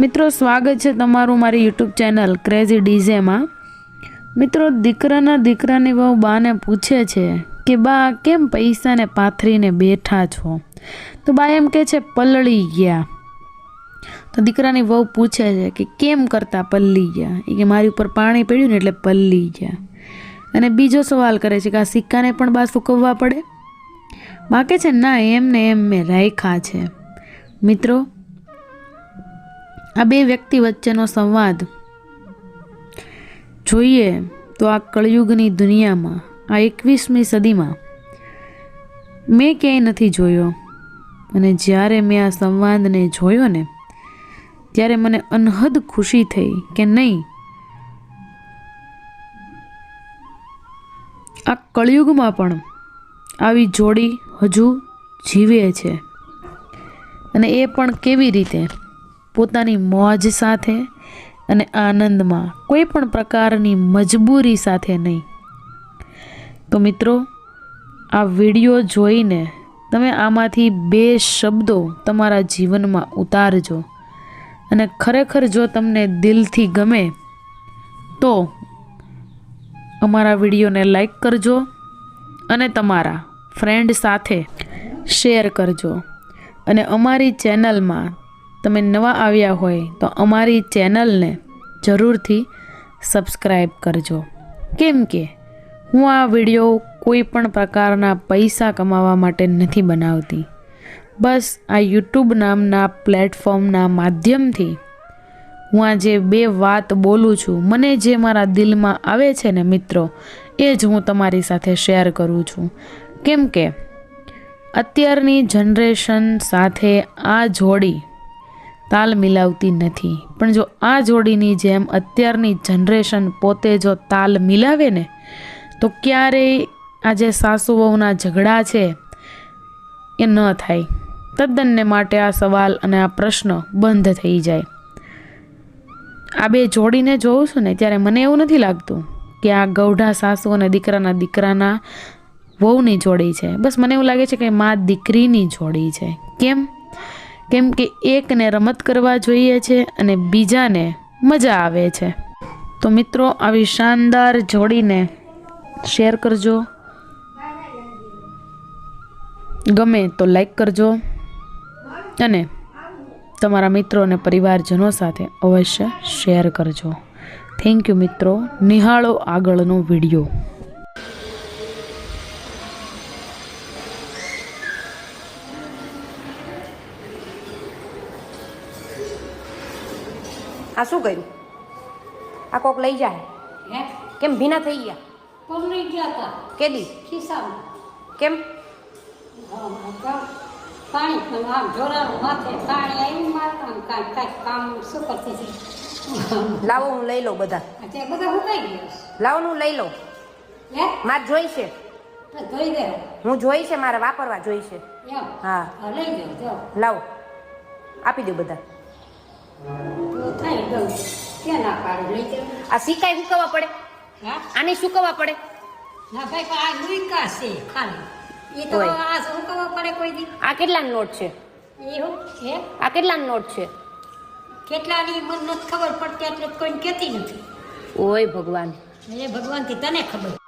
મિત્રો, સ્વાગત છે તમારું મારી યુટ્યુબ ચેનલ ક્રેઝી ડીઝેમાં મિત્રો, દીકરાના દીકરાની વહુ બાને પૂછે છે કે, બા, કેમ પૈસાને પાથરીને બેઠા છો? તો બા એમ કે છે, પલળી ગયા. તો દીકરાની વહુ પૂછે છે કે, કેમ કરતા પલ્લી ગયા? એ કે, મારી ઉપર પાણી પડ્યું ને એટલે પલ્લી ગયા. અને બીજો સવાલ કરે છે કે, આ સિક્કાને પણ બા સૂકવવા પડે? બા કે છે, ના, એમને એમ મેં રાખ્યા છે. મિત્રો આ બે વ્યક્તિ વચ્ચેનો સંવાદ. જોઈએ તો આ કળયુગની દુનિયામાં, આ એકવીસમી સદીમાં, મેં ક્યાંય નથી જોયો. અને જ્યારે મેં આ સંવાદને જોયો ને, ત્યારે મને અનહદ ખુશી થઈ કે નહીં. આ કળયુગમાં પણ આવી જોડી હજુ જીવે છે. અને એ પણ કેવી રીતે? પોતાની મોજ સાથે અને આનંદમાં કોઈ પણ પ્રકારની મજબૂરી સાથે નહીં. તો મિત્રો, આ વીડિયો જોઈને તમે આમાંથી બે શબ્દો તમારા જીવનમાં ઉતારજો. અને ખરેખર જો તમને દિલથી ગમે, તો અમારા વિડીયોને લાઈક કરજો અને તમારા ફ્રેન્ડ સાથે શેર કરજો. અને અમારી ચેનલમાં તમે નવા આવ્યા હોય તો અમારી ચેનલને જરૂરથી સબસ્ક્રાઈબ કરજો. કેમ કે હું આ વીડિયો કોઈ પણ પ્રકારના પૈસા કમાવા માટે નથી બનાવતી. બસ આ યુટ્યુબ નામના પ્લેટફોર્મના માધ્યમથી હું આ જે બે વાત બોલું છું. મને જે મારા દિલમાં આવે છે ને મિત્રો, એ જ હું તમારી સાથે શેર કરું છું. કેમ કે અત્યારની જનરેશન સાથે આ જોડી તાલ મિલાવતી નથી. પણ જો આ જોડીની જેમ અત્યારની જનરેશન પોતે જો તાલ મિલાવે ને, તો ક્યારેય આ જે સાસુ વહુના ઝઘડા છે એ ન થાય. તદ્દનને માટે આ સવાલ અને આ પ્રશ્ન બંધ થઈ જાય. આ બે જોડીને જોઉં છું ને, ત્યારે મને એવું નથી લાગતું કે આ ગૌઢા સાસુ અને દીકરાના દીકરાના વહુની જોડી છે. બસ મને એવું લાગે છે કે મા દીકરીની જોડી છે. કેમ? કેમ કે એકને રમત કરવા જોઈએ છે અને બીજાને મજા આવે છે. તો મિત્રો, આવી શાનદાર જોડીને શેર કરજો. ગમે તો લાઈક કરજો અને તમારા મિત્રો અને પરિવારજનો સાથે અવશ્ય શેર કરજો. થેન્ક યુ મિત્રો. નિહાળો આગળનો વીડિયો. આ શું કર્યું? આ કોક લઈ જાય. હે? કેમ ભીના થઈ ગયા? પલળી ગયા હતા કેદી? ખિસ્સામાં. કેમ. પાણી આમ ઢોરાનું માથે પાણી આવ્યું મારતા કાંઈ કાંઈ કામ શું કરતી હતી લાવો હું લઈ લઉં બધા. બધા હુકાઈ ગયા લાવો હું લઈ લઉં. હે? મારે જોઈશે ધોઈ દે. હું જોઈશે મારે વાપરવા જોઈશે હા. લઈ જાઓ. લાવો. આપી દો બધા. થાય દઉં ક્યાં ના પાડે? લઈ જાઓ. આ સિકાઈ સુકવવા પડે? હા? આને સુકવવા પડે? ના ભાઈ આ લુઈકા છે ખાલી. એ તો આ સુકવવા પડે કોઈ દી? આ કેટલાનો નોટ છે? એવું હે? આ કેટલાનો નોટ છે? કેટલાની મને નથી ખબર પડતી એટલે કોઈને કહેતી નથી. ઓય ભગવાન. એ ભગવાનથી તને ખબર